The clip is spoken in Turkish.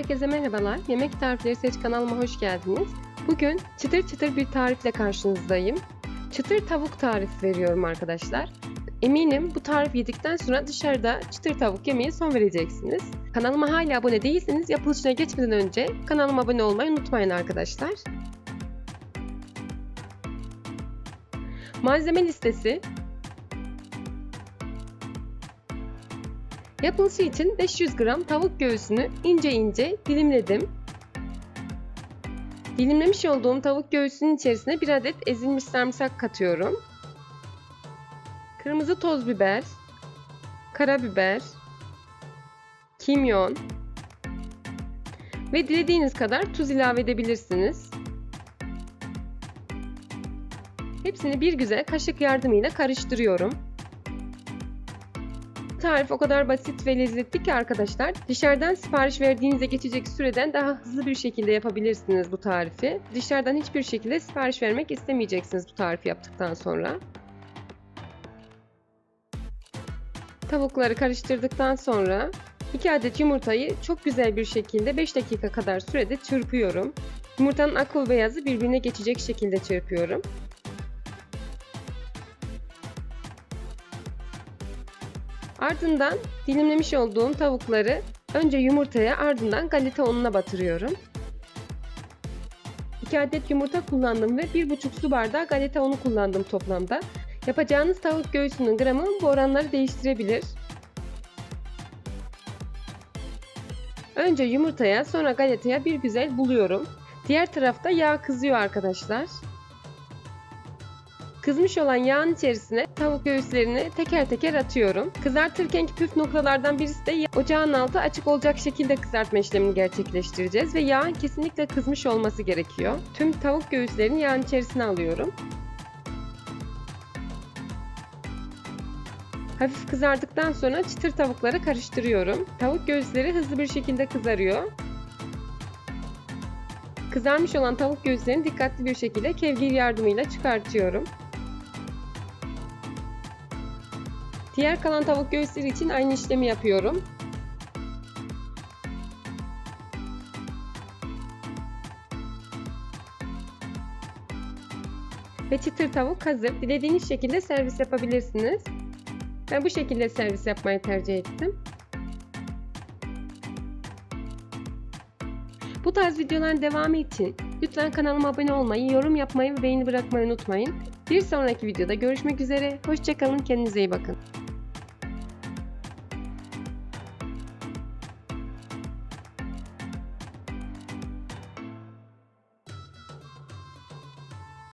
Herkese merhabalar. Yemek Tarifleri Seç kanalıma hoş geldiniz. Bugün çıtır çıtır bir tarifle karşınızdayım. Çıtır tavuk tarifi veriyorum arkadaşlar. Eminim bu tarif yedikten sonra dışarıda çıtır tavuk yemeye son vereceksiniz. Kanalıma hala abone değilseniz yapılışına geçmeden önce kanalıma abone olmayı unutmayın arkadaşlar. Malzeme listesi Yapılışı için 500 gram tavuk göğsünü ince ince dilimledim. Dilimlemiş olduğum tavuk göğsünün içerisine bir adet ezilmiş sarımsak katıyorum. Kırmızı toz biber, karabiber, kimyon ve dilediğiniz kadar tuz ilave edebilirsiniz. Hepsini bir güzel kaşık yardımıyla karıştırıyorum. Tarif o kadar basit ve lezzetli ki arkadaşlar. Dışarıdan sipariş verdiğinizde geçecek süreden daha hızlı bir şekilde yapabilirsiniz bu tarifi. Dışarıdan hiçbir şekilde sipariş vermek istemeyeceksiniz bu tarifi yaptıktan sonra. Tavukları karıştırdıktan sonra 2 adet yumurtayı çok güzel bir şekilde 5 dakika kadar sürede çırpıyorum. Yumurtanın akıl beyazı birbirine geçecek şekilde çırpıyorum. Ardından dilimlemiş olduğum tavukları önce yumurtaya ardından galeta ununa batırıyorum. 2 adet yumurta kullandım ve 1,5 su bardağı galeta unu kullandım toplamda. Yapacağınız tavuk göğsünün gramı bu oranları değiştirebilir. Önce yumurtaya sonra galetaya bir güzel buluyorum. Diğer tarafta yağ kızıyor arkadaşlar. Kızmış olan yağın içerisine tavuk göğüslerini teker teker atıyorum. Kızartırkenki püf noktalardan birisi de ocağın altı açık olacak şekilde kızartma işlemini gerçekleştireceğiz ve yağın kesinlikle kızmış olması gerekiyor. Tüm tavuk göğüslerini yağın içerisine alıyorum. Hafif kızardıktan sonra çıtır tavukları karıştırıyorum. Tavuk göğüsleri hızlı bir şekilde kızarıyor. Kızarmış olan tavuk göğüslerini dikkatli bir şekilde kevgir yardımıyla çıkartıyorum. Diğer kalan tavuk göğüsleri için aynı işlemi yapıyorum. Ve çıtır tavuk hazır. Dilediğiniz şekilde servis yapabilirsiniz. Ben bu şekilde servis yapmayı tercih ettim. Bu tarz videoların devamı için lütfen kanalıma abone olmayı, yorum yapmayı ve beğeni bırakmayı unutmayın. Bir sonraki videoda görüşmek üzere. Hoşçakalın, kendinize iyi bakın.